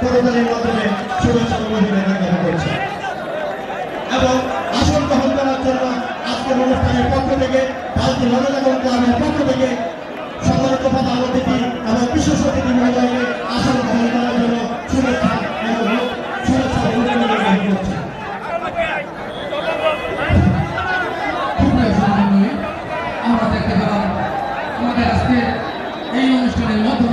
প্রবচনের মাধ্যমে সুভাষ চক্রবর্তীকে নির্ধারণ করছে এবং আসন গ্রহণ করার জন্য আজকের অনুষ্ঠানের পক্ষ থেকে ভারতীয় জনজাগরণ ক্লাবের পক্ষ থেকে সম্মানিত প্রধান অতিথি এবং বিশেষ অতিথি মহোদয়কে আসন গ্রহণ করার জন্য শুভেচ্ছা এবং শুভেচ্ছা অভিনন্দন করছে আমরা দেখতে পেলাম আমাদের আজকে এই অনুষ্ঠানের মাধ্যমে